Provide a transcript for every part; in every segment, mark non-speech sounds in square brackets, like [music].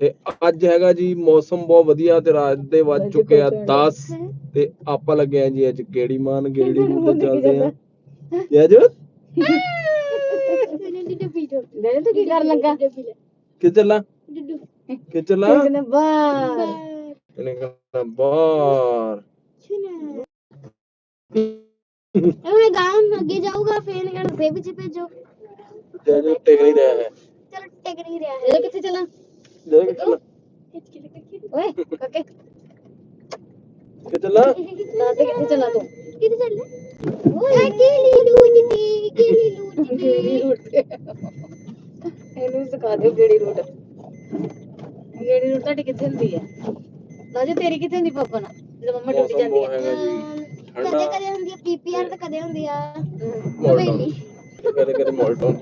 ਤੇ ਅੱਜ ਹੈਗਾ ਜੀ ਮੌਸਮ ਬਹੁਤ ਵਧੀਆ ਤੇ ਰਾਤ ਦੇ ਵੱਜ ਚੁੱਕੇ ਆ 10 ਤੇ ਆਪਾਂ ਲੱਗੇ ਆ ਜੀ ਅੱਜ ਕਿਹੜੀ ਮਾਨ ਗੇੜੀ [laughs] ਨੂੰ ਤੇ ਚੱਲਦੇ ਆ। ਜੈ ਜੋਤ ਲੈ। ਤੂੰ ਜਾਊਗਾ ਫੇਰ ਟਿਕ ਨਹੀਂ ਰਿਹਾ ਹੈ। ਚਲ ਟਿਕ ਨਹੀਂ ਰਿਹਾ। ਹੈ ਕਿੱਥੇ ਚੱਲਾਂ ਲੈ ਕੇ ਤੇਰੀ ਹੁੰਦੀ ਪਾਪਾ ਨਾਲ ਜਦੋਂ ਮੰਮਾ ਟੁੱਟ ਜਾਂਦੀ ਹੈ ਕਦੇ ਕਦੇ ਹੁੰਦੀ ਹੈ ਪੀਪੀਆਰ ਤੇ ਕਦੇ ਹੁੰਦੀ ਆ ਕਦੇ ਕਦੇ ਮੋਲਟੋਨ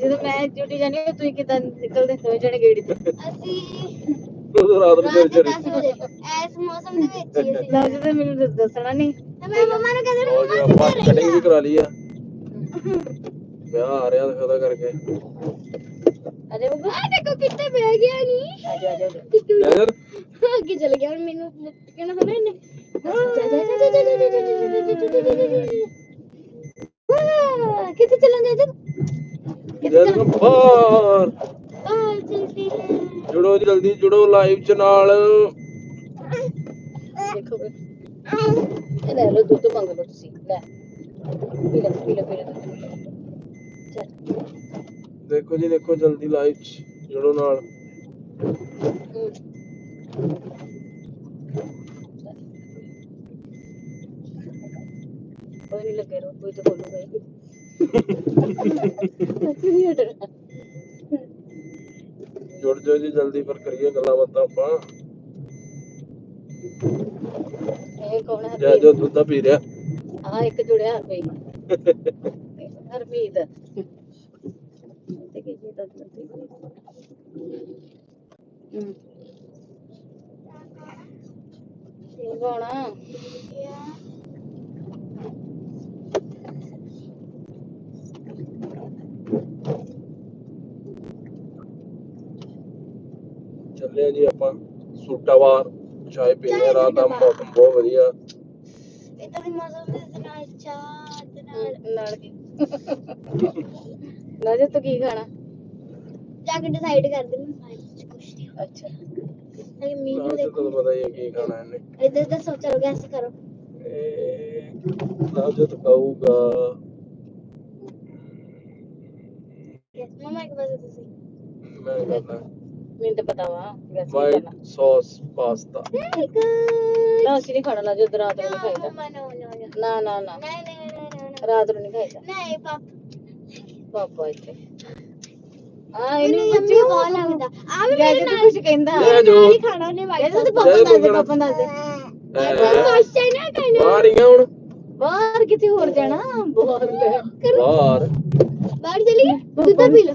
ਜਦੋਂ ਮੈਂ ਡਿਊਟੀ ਜਾਣੀ ਹੋਈ, ਤੁਸੀਂ ਕਿਦਾਂ ਨਿਕਲਦੇ ਹੋ ਜਣੇ ਗੇੜੀ ਤੇ ਅਸੀਂ ਰਾਤ ਨੂੰ ਰਾਤ ਦੇ ਵਿਚਾਰੀ ਮੌਸਮ ਦੇ ਵਿੱਚ ਅਸੀਂ ਲਓ ਮੈਨੂੰ ਦੱਸਣਾ ਨਹੀਂ ਮੈਂ ਮੰਮਾ ਨੂੰ ਕਹਿੰਦੇ ਹੋ ਗਿਆ ਮੰਮਾ ਆਪਾਂ ਕਿੱਥੇ ਵੀ ਕਰਾ ਲਈ ਆ ਵਿਆਹ ਆ ਰਿਹਾ ਤੇ ਕਰਕੇ ਅਜੇ ਉਹ ਆ ਦੇਖੋ ਕਿੱਥੇ ਬਹਿ ਗਿਆ ਨਹੀਂ ਆ ਜਾ ਜਾ ਨਜ਼ਰ ਅੱਗੇ ਚਲ ਗਿਆ ਹੁਣ ਮੈਨੂੰ ਕਹਿਣਾ ਥੋੜਾ ਇਹਨੇ ਕਿੱਥੇ ਚੱਲਾਂ ਜਾ ਜੁੜੋ ਜਲਦੀ ਜੁੜੋ ਲਾਈਵ ਚ ਨਾਲ ਦੇਖੋ ਵੇ। ਇਹ ਲੈ ਲਓ ਦੁੱਧ ਮੰਗ ਲਓ ਤੁਸੀਂ ਲੈ ਪੀ ਲੈ ਪੀ ਲੈ ਪੀ ਲੈ ਦੁੱਧ ਪੀ ਲੈ। ਚੱਲ ਦੇਖੋ ਜੀ ਦੇਖੋ ਜਲਦੀ ਲਾਈਵ ਚ ਜੁੜੋ ਨਾਲ। ਕੋਈ ਨਹੀਂ ਲੱਗੇ ਰੋ ਕੋਈ ਤਾਂ ਬੋਲੂਗਾ ਜੁੜ ਜਾਓ ਜੀ ਜਲਦੀ ਪਰ ਕਰੀਏ ਗੱਲਾਂ ਬਾਤਾਂ ਆਪਾਂ। ਇਹ ਕੌਣ ਹੈ ਜੈ ਜੋ ਦੁੱਧ ਪੀ ਰਿਹਾ। ਆ ਇੱਕ ਜੁੜਿਆ ਹਰਪੀ ਹਰਮੀਤ। ਤੇ ਕੀ ਜੀ ਤਾਂ ਤੇ ਹਮ ਇਹ ਕੌਣ ਆ ਜੀ ਆਪਾਂ ਸੂਟਾਵਾਰ ਚਾय ਪੀਣੇ ਆ, ਰਾਤ ਦਾ ਮੌਸਮ ਬਹੁਤ ਵਧੀਆ। ਇਦਾਂ ਦੇ ਮੌਸਮ ਦੇ ਨਾਲ ਚਾਹ ਦੇ ਨਾਲ ਨਾਲ ਕੀ। ਰਾਜੇ ਤੂੰ ਕੀ ਖਾਣਾ? ਜਾ ਕੇ ਡਿਸਾਈਡ ਕਰ ਦੇਣਾ ਸਾਈਡ ਕੁਛ ਨਹੀਂ ਅੱਛਾ। ਹੈ ਮੀਨੂ ਨੂੰ ਦੇਖੋ। ਤੁਹਾਨੂੰ ਪਤਾ ਹੀ ਹੈ ਕੀ ਖਾਣਾ ਇਹਨੇ। ਇਧਰ ਇਧਰ ਸੋਚ ਚਲੋ ਗੈਸ ਕਰੋ। ਇਹ ਰਾਜਤ ਖਾਊਗਾ। ਮਮਾ ਇੱਕ ਵਾਰ ਤੁਸੀਂ। ਮੈਂ ਕਰਨਾ। ਮੈਨੂੰ ਤਾਂ ਪਤਾ ਵਾ ਵੈਸੇ ਵਾਈਟ ਕਰਨਾ ਸੌਸ ਪਾਸਤਾ ਵੈਰੀ ਗੁੱਡ ਨਾ ਅਸੀਂ ਨਹੀਂ ਖਾਣਾ ਰਾਜੇ ਉਧਰ ਰਾਤ ਨੂੰ ਨਹੀਂ ਖਾਈਦਾ। ਮਮਾ ਨੋ ਨੋ ਨੋ ਨਾ। ਨਾ ਨਾ ਨਹੀਂ ਨਹੀਂ ਨਹੀਂ ਨਹੀਂ ਰਾਤ ਨੂੰ ਨਹੀਂ ਖਾਈਦਾ। ਨਹੀਂ ਪਾਪ। ਪਾਪਾ ਇੱਥੇ। ਆ ਇਹਨੂੰ ਇਹਨੂੰ ਯੰਮੀ ਬਹੁਤ ਲੱਗਦਾ। ਆ ਵੀ ਮੇਰੇ ਤੂੰ ਨਾਲ ਕੁਝ ਕਹਿੰਦਾ। ਜੈ ਜੋ ਨਹੀਂ ਖਾਣਾ ਉਹਨੇ ਵਾਈਟ ਇਹਦੇ ਤੇ ਪਾਪਾ ਜੈ ਦੱਸ ਦੇ ਤੂੰ ਪਾਪਾ ਦੱਸ ਦੇ। ਸੌਸ ਚਾਹੀਦਾ ਕਹਿਣਾ। ਬਾਹਰ ਹੀ ਆ ਹੁਣ। ਬਾਹਰ ਕਿਤੇ ਹੋਰ ਜਾਣਾ। ਬਹੁਤ ਬਾਹਰ। ਬਾਹਰ ਚਲੀ ਦੁੱਧ ਪੀ ਲੋ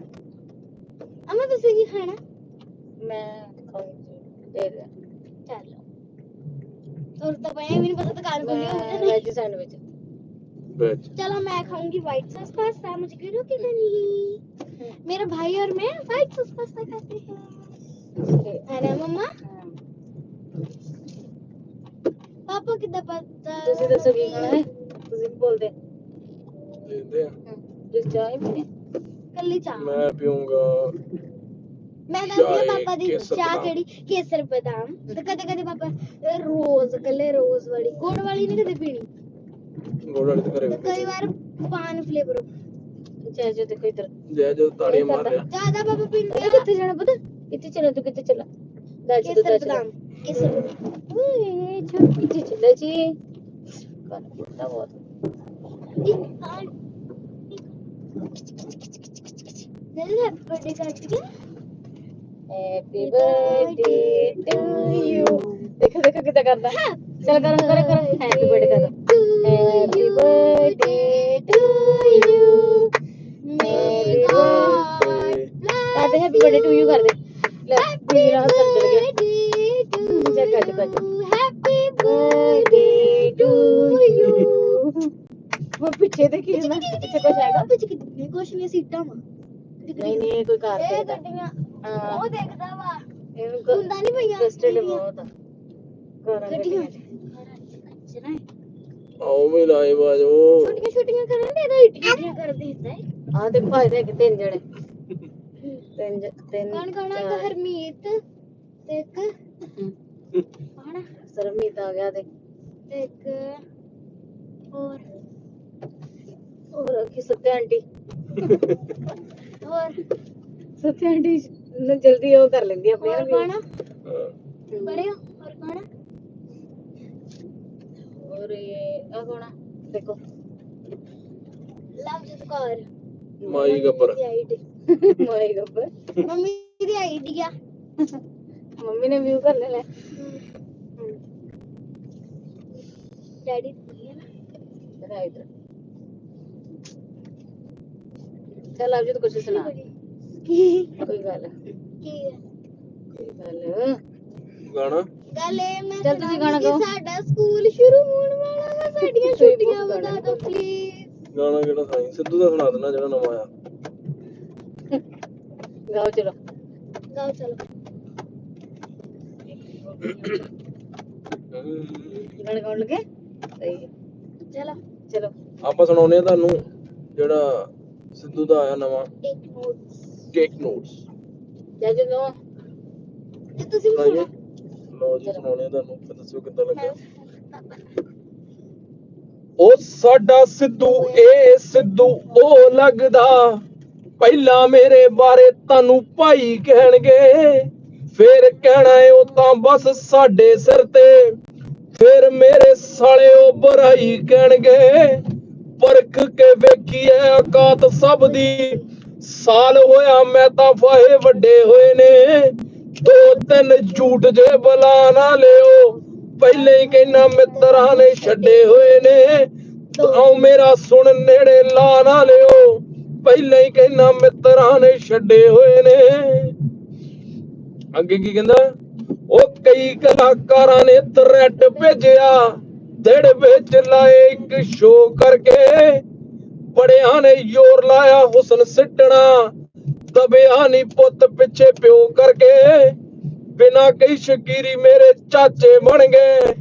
ਤੁਸੀਂ ਕੀ ਖਾਣਾ ਮੈਂ ਖਾਉਂਗੀ ਦੇ ਦੇ ਚਲੋ ਤੁਰ ਤਾਂ ਪਏ ਮੈਨੂੰ ਪਤਾ ਦੁਕਾਨ ਖੋਲੀ ਮੈਂ ਹੋਈ ਵੈਜ ਸੈਂਡਵਿਚ ਵਿੱਚ चलो मैं खाऊंगी व्हाइट सॉस पास्ता मुझे करो कि नहीं मेरा भाई और मैं व्हाइट सॉस पास्ता खाते हैं है ना मम्मा पापा कितना पता ਤੁਸੀਂ ਦੱਸੋ ਕੀ ਖਾਣਾ ਹੈ ਤੁਸੀਂ ਕੀ ਬੋਲਦੇ ਲੈਂਦੇ ਆ ਤੁਸੀਂ ਚਾਹ ਹੀ ਪੀਣੀ कल्ली चाह ਮੈਂ ਪੀਊਂਗਾ ਮੈਂ ਦੱਸਦੀ ਹਾਂ ਪਾਪਾ ਦੀ ਚਾਹ ਕਿਹੜੀ ਕੇਸਰ ਬਦਾਮ ਤੇ ਕਦੇ ਕਦੇ ਪਾਪਾ ਰੋਜ਼ ਕੱਲੇ ਰੋਜ਼ ਵਾਲੀ ਗੁੜ ਵਾਲੀ ਨਹੀਂ ਕਦੇ ਪੀਣੀ ਗੁੜ ਵਾਲੀ ਤਾਂ ਕਰੇ ਕਈ ਵਾਰ ਪਾਨ ਫਲੇਵਰ ਜੈ ਜੈ ਦੇਖੋ ਇਧਰ ਜੈ ਜੈ ਤਾੜੀਆਂ ਮਾਰ ਰਿਹਾ ਜ਼ਿਆਦਾ ਪਾਪਾ ਪੀਂਦੇ ਕਿੱਥੇ ਜਾਣਾ ਪਤਾ ਇੱਥੇ ਚਲਾ ਤੂੰ ਕਿੱਥੇ ਚਲਾ ਦਾਜ ਤੋਂ ਦਾਜ ਬਦਾਮ ਓਏ ਛੋਟੀ ਜੀ ਚਲਾ ਜੀ ਕੰਨ ਪੁੱਟਦਾ ਬਹੁਤ ਇੱਕ ਆਣ ਬੜੇ ਕੱਟ ਗਿਆ ਹੈਪੀ ਬਰਥਡੇ ਟੂ ਕਿੱਦਾਂ ਕਰਦਾ। ਚਲ ਕਰ ਕਰ ਕਰ ਹੈਪੀ ਬਰਥਡੇ ਕਰ। Happy birthday to you May God ਕਰਦੇ ਹੈਪੀ ਬਰਥਡੇ ਟੂ ਯੂ ਕਰਦੇ। ਲੈ ਮੇਰਾ ਹੱਥ ਚੜ ਗਿਆ ਜਾ ਕੱਟ ਕੱਟ। Happy ਬਰਥਡੇ ਟੂ ਯੂ ਉਹ ਪਿੱਛੇ ਕੀ ਹੁੰਦਾ ਪਿੱਛੇ ਕੁਛ ਹੈਗਾ? ਵਿੱਚ ਕਿੰਨੇ ਕੁਛ ਨਹੀਂ ਸੀਟਾਂ ਵਾ। ਨਹੀਂ ਨਹੀਂ ਕੋਈ ਕਾਰ ਇਹ ਤੇ ਗੱਡੀਆਂ ਹਾਂ ਉਹ ਦੇਖਦਾ ਵਾ। ਇਹਨੂੰ ਹੁੰਦਾ ਨਹੀਂ ਪਈਆਂ ਟੈਸਟਡ ਬਹੁਤ ਆ। ਕਾਰਾਂ ਗੱਡੀਆਂ ਗੱਡੀਆਂ। ਆਓ ਵੀ ਲਾਏ ਬਾਜੋ ਛੋਟੀਆਂ ਛੋਟੀਆਂ ਕਰਨ ਦੇ ਤਾਂ ਇਟੀਆਂ ਕਰ ਦਿੰਦਾ ਹੈ। ਆ ਤੇ ਭਾਈ ਦੇ ਇੱਕ ਤਿੰਨ ਜਣੇ। ਤਿੰਨ ਤਿੰਨ ਕੌਣ ਕੌਣ ਚਾਰ। ਹਰਮੀਤ ਤੇ ਇੱਕ ਕੌਣ ਸਰਮੀਤ ਆ ਗਿਆ ਤੇ। ਇੱਕ ਹੋਰ। ਹੋਰ ਕੀ ਸੱਤੇ ਆਂਟੀ। ਹੋਰ। ਸੱਤੇ ਆਂਟੀ ਨੂੰ ਜਲਦੀ ਉਹ ਕਰ ਲੈਂਦੀ ਆ ਆਪਣੇ ਹੋਰ ਆਪ ਕੌਣ ਹੀ। ਬੜੇ ਹੋ? ਹੋਰ ਕੌਣ ਹੋਰ ਇਹ ਆ ਕੌਣ ਆ? ਦੇਖੋ। ਲਵਜੀਤ ਕੌਰ। ਮਾਈ ਗੱਬਰ ਦੀ ਆਈਡੀ। [laughs] ਮਾਈ ਗੱਬਰ ਮੰਮੀ ਦੀ ਆਈਡੀ ਆ। ਮੰਮੀ ਨੇ ਵਿਊ ਕਰ ਲੈ ਡੈਡੀ ਦੀ ਹੈ ਨਾ। ਰਾਈਟ ਚੱਲ ਆਪ ਜੀ ਤੂੰ ਕੁਛ ਸੁਣਾ। ਕੋਈ ਗੱਲ ਕੀ ਹੈ? ਕੋਈ ਗੱਲ। ਗਾਣਾ? ਗੱਲ ਇਹ ਮੈਂ ਚੱਲ ਤੁਸੀਂ ਸੁਣਾਵਾਂਗੀ ਗਾਣਾ ਗਾਓ। ਸਾਡਾ ਸਕੂਲ ਸ਼ੁਰੂ ਹੋਣ ਵਾਲਾ ਵਾ ਸਾਡੀਆਂ ਤੁਸੀਂ ਛੁੱਟੀਆਂ ਬਹੁਤ ਵਧਾ ਗਾਣਾ ਦਿਓ ਪਲੀਜ਼ ਗਾਣਾ ਕਿਹੜਾ ਸਾਈ ਸਿੱਧੂ ਦਾ ਸੁਣਾ ਦੇਣਾ ਜਿਹੜਾ ਨਵਾਂ ਆ। ਗਾਓ ਚਲੋ। ਗਾਓ ਚਲੋ। ਗਾਣਾ ਗਾਉਣ ਲੱਗੇ? ਸਹੀ ਹੈ। ਚਲੋ। ਚਲੋ। ਆਪਾਂ ਸੁਣਾਉਨੇ ਆ ਤੁਹਾਨੂੰ ਜਿਹੜਾ ਸਿੱਧੂ ਦਾ ਆਇਆ ਨਵਾਂ। ਇੱਕ ਕੇਕ ਨੋਟਸ ਜੈ ਜੈ ਗਾਓ ਤੇ ਤੁਸੀਂ ਵੀ ਸੁਣੋ ਲਓ ਜੀ ਸੁਣਾਉਨੇ ਆ ਤੁਹਾਨੂੰ। ਫਿਰ ਦੱਸਿਓ ਕਿੱਦਾਂ ਲੱਗਾ? ਮੈਂ- ਉਹ ਸਾਡਾ ਸਿੱਧੂ ਏ ਸਿੱਧੂ ਉਹ ਲੱਗਦਾ। ਪਹਿਲਾਂ ਮੇਰੇ ਬਾਰੇ ਤੁਹਾਨੂੰ ਭਾਈ ਕਹਿਣਗੇ। ਫੇਰ ਕਹਿਣਾ ਏ ਉਹ ਤਾਂ ਬਸ ਸਾਡੇ ਸਿਰ ਤੇ। ਫੇਰ ਮੇਰੇ ਸਾਲੇ ਉਹ ਬੁਰਾਈ ਕਹਿਣਗੇ। ਪਰਖ ਕੇ ਵੇਖੀਏ ਔਕਾਤ ਸਭ ਦੀ ਸਾਲ ਹੋਇਆ ਮੈਂ ਤਾਂ ਫਾਹੇ ਵੱਡੇ ਹੋਏ ਨੇ। ਦੋ ਤਿੰਨ ਝੂਠ ਜੇ ਬਲਾ ਨਾ ਲਿਓ। ਪਹਿਲੇ ਹੀ ਕਹਿਣਾ ਮਿੱਤਰਾਂ ਨੇ ਛੱਡੇ ਹੋਏ ਨੇ। ਆਓ ਮੇਰਾ ਸੁਣ ਨੇੜੇ ਲਾ ਨਾ ਲਿਓ। ਪਹਿਲੇ ਹੀ ਕਹਿਣਾ ਮਿੱਤਰਾਂ ਨੇ ਛੱਡੇ ਹੋਏ ਨੇ। ਅੱਗੇ ਕੀ ਕਹਿੰਦਾ? ਉਹ ਕਈ ਕਲਾਕਾਰਾਂ ਨੇ ਥ੍ਰੈਟ ਭੇਜਿਆ। ਦਿੜ ਵਿੱਚ ਲਾਏ ਇੱਕ ਸ਼ੋਅ ਕਰਕੇ। ਬੜਿਆਂ ਨੇ ਜ਼ੋਰ ਲਾਇਆ ਹੁਸਨ ਸਿੱਟਣਾ, ਦਬਿਆ ਨਹੀਂ ਪੁੱਤ ਪਿੱਛੇ ਪਿਓ ਕਰਕੇ। ਬਿਨਾ ਕਈ ਸ਼ਕੀਰੀ ਮੇਰੇ ਚਾਚੇ ਬਣ ਗਏ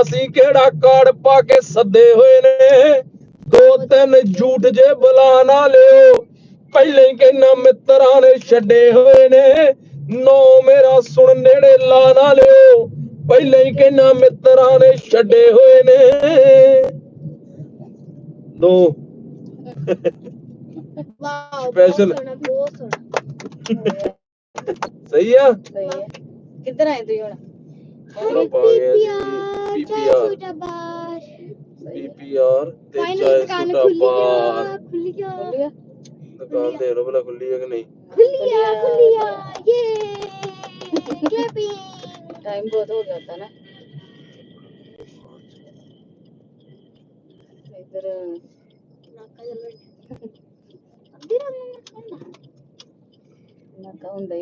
ਅਸੀਂ ਕਿਹੜਾ ਕਾਰਡ ਪਾ ਕੇ ਸੱਦੇ ਹੋਏ ਨੇ? ਦੋ ਤਿੰਨ ਝੂਠ ਜੇ ਬੁਲਾ ਨਾ ਲਿਓ। ਪਹਿਲੇ ਹੀ ਮਿੱਤਰਾਂ ਨੇ ਛੱਡੇ ਹੋਏ ਨੇ। ਨੋ ਮੇਰਾ ਸੁਣ ਨੇੜੇ ਲਾ ਨਾ ਲਿਓ। ਪਹਿਲੇ ਹੀ ਕਹਿਣਾ ਮਿੱਤਰਾਂ ਨੇ ਛੱਡੇ ਹੋਏ ਨੇ। ਦੋ ਵਾਓ Special. ਬਹੁਤ ਸੋਹਣਾ ਬਹੁਤ ਸੋਹਣਾ ਸਹੀ ਆ ਸਹੀ ਹੈ ਕਿੱਧਰ ਆਏ ਤੁਸੀਂ ਹੁਣ ਆਪਾਂ ਆ ਗਏ ਪੀਪੀਆਰ ਪੀਪੀਆਰ ਚਾਹ ਪੀਪੀਆਰ ਤੇ ਫਾਈਨਲ ਚਾਹੇ ਦੁਕਾਨ ਸੁਦਾ ਖੁੱਲੀ ਬਾਰ ਆ ਖੁੱਲੀ ਆ ਬੋਲ ਗਿਆ ਦੁਕਾਨ ਦੇ ਰੋ ਭਲਾ ਖੁੱਲੀ ਹੈ ਕਿ ਨਹੀਂ ਖੁੱਲੀ ਆ ਖੁੱਲੀ ਆ ਯੇ ਕਲੈਪਿੰਗ ਟਾਈਮ ਬਹੁਤ ਹੋ ਗਿਆ था ना इधर ਨਾਕਾ ਹੁੰਦਾ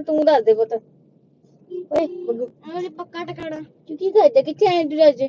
ਤੂੰ ਦੱਸ ਪੁੱਤ। ਪੱਕਾ ਟਕਾਣਾ। ਕਿਉਂਕਿ ਘਰ ਦੇ।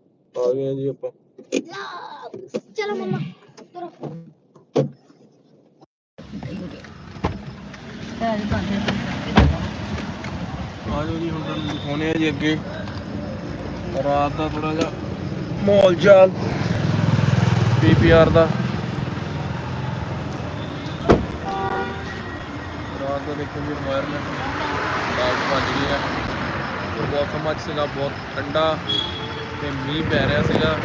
ਆ ਗਏ ਆ ਜੀ ਆਪਾਂ। ਚਲੋ ਮਮਾ ਆ ਜਾਓ ਜੀ ਹੁਣ ਤੁਹਾਨੂੰ ਆ ਜੀ ਅੱਗੇ। ਰਾਤ ਦਾ ਥੋੜਾ ਜਿਹਾ ਮਾਹੌਲ ਜਾਲ ਪੀਪੀਆਰ ਦਾ। ਰਾਤ ਦਾ ਦੇਖੋ ਜੀ এনवायरमेंट ਬਾਗ ਭੱਜ ਗਿਆ ਮੌਸਮ ਅੱਜ ਸੀਗਾ ਬਹੁਤ ਠੰਡਾ। ਤੇ ਮੀਂਹ ਪੈ ਰਿਹਾ ਸੀਗਾ।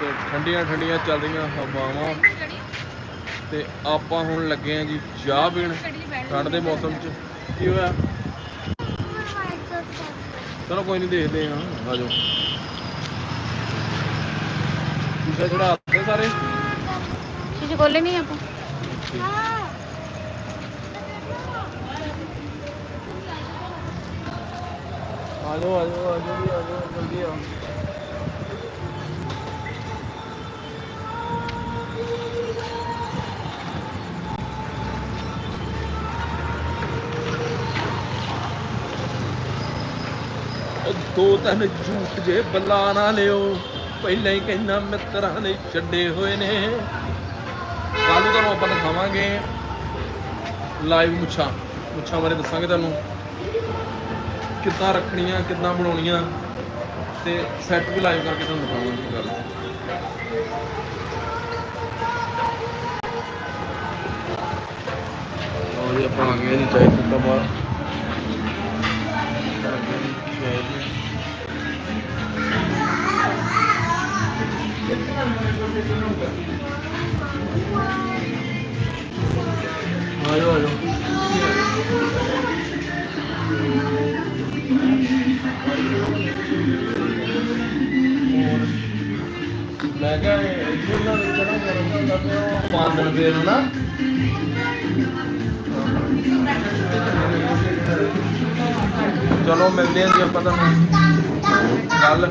ਤੇ ਠੰਡੀਆਂ ਠੰਡੀਆਂ ਚੱਲ ਰਹੀਆਂ ਹਵਾਵਾਂ। ਤੇ ਆਪਾਂ ਹੁਣ ਲੱਗੇ ਆ ਜੀ ਚਾਹ ਪੀਣ ਠੰਡ ਦੇ ਮੌਸਮ 'ਚ। ਕੀ ਹੋਇਆ? ਚਲੋ ਕੋਈ ਨਹੀਂ ਦੇਖਦੇ ਹਾਂ ਆ ਜਾਓ। ਸ਼ੀਸ਼ਾ ਚੜਾ ਦਿੱਤੇ ਸਾਰੇ? ਸ਼ੀਸ਼ੇ ਖੋਲੇ ਨਹੀਂ ਆਪਾਂ? ਆ ਜਾਓ ਆ ਜਾਓ ਆ ਜਾਓ ਆ ਜਾਓ ਜਲਦੀ ਆ ਦੋ ਤਿੰਨ ਝੂਠ ਜੇ ਬੱਲਾ ਨਾ ਲਿਓ, ਪਹਿਲਾਂ ਹੀ ਕਹਿੰਦਾ ਮਿੱਤਰਾਂ ਨੇ ਛੱਡੇ ਹੋਏ ਨੇ। ਕੱਲ ਨੂੰ ਤੁਹਾਨੂੰ ਆਪਾਂ ਦਿਖਾਵਾਂਗੇ ਲਾਈਵ ਮੁੱਛਾਂ ਮੁੱਛਾਂ ਬਾਰੇ ਦੱਸਾਂਗੇ ਤੁਹਾਨੂੰ। ਕਿੱਦਾਂ ਰੱਖਣੀਆਂ, ਕਿੱਦਾਂ ਬਣਾਉਣੀਆਂ ਤੇ ਸੈੱਟ ਵੀ ਲਾਈਵ ਕਰਕੇ ਤੁਹਾਨੂੰ ਦਿਖਾਵਾਂਗੇ ਕੀ ਗੱਲ ਲਓ ਜੀ, ਆਪਾਂ ਆ ਗਏ ਜੀ ਚਾਹ ਪੀਤਾ ਬਾਹਰ। ਚਾਹ ਪੀ ਆਜੋ ਆਜੋ ਮੈਂ ਕਿਹਾ ਇਹ ਇਹਨਾਂ ਨੂੰ ਤੇ ਉਹ ਪਾਣ ਦੇ ਨਾ। ਚਲੋ, ਮਿਲਦੇ ਹਾਂ ਜੀ ਆਪਾਂ ਤੁਹਾਨੂੰ। ਕੱਲ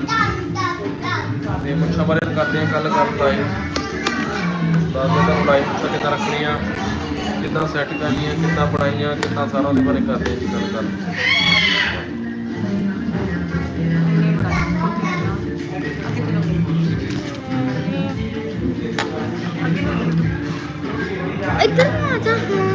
ਤੇ ਮੁੱਛਾਂ ਬਾਰੇ ਕਰਦੇ ਹਾਂ ਕੱਲ ਕਰ ਲਾਈਵ ਦੱਸ ਤੁਹਾਨੂੰ ਲਾਈਵ ਮੁੱਛਾਂ ਕਿੱਦਾਂ ਰੱਖਣੀਆਂ, ਕਿੱਦਾਂ ਸੈੱਟ ਕਰਨੀਆਂ, ਕਿੱਦਾਂ ਬਣਾਈਆਂ ਕਿੱਦਾਂ ਸਾਰਾ ਉਹਦੇ ਬਾਰੇ ਕਰਦੇ ਹਾਂ ਜੀ ਗੱਲ أقدر ما تاخذ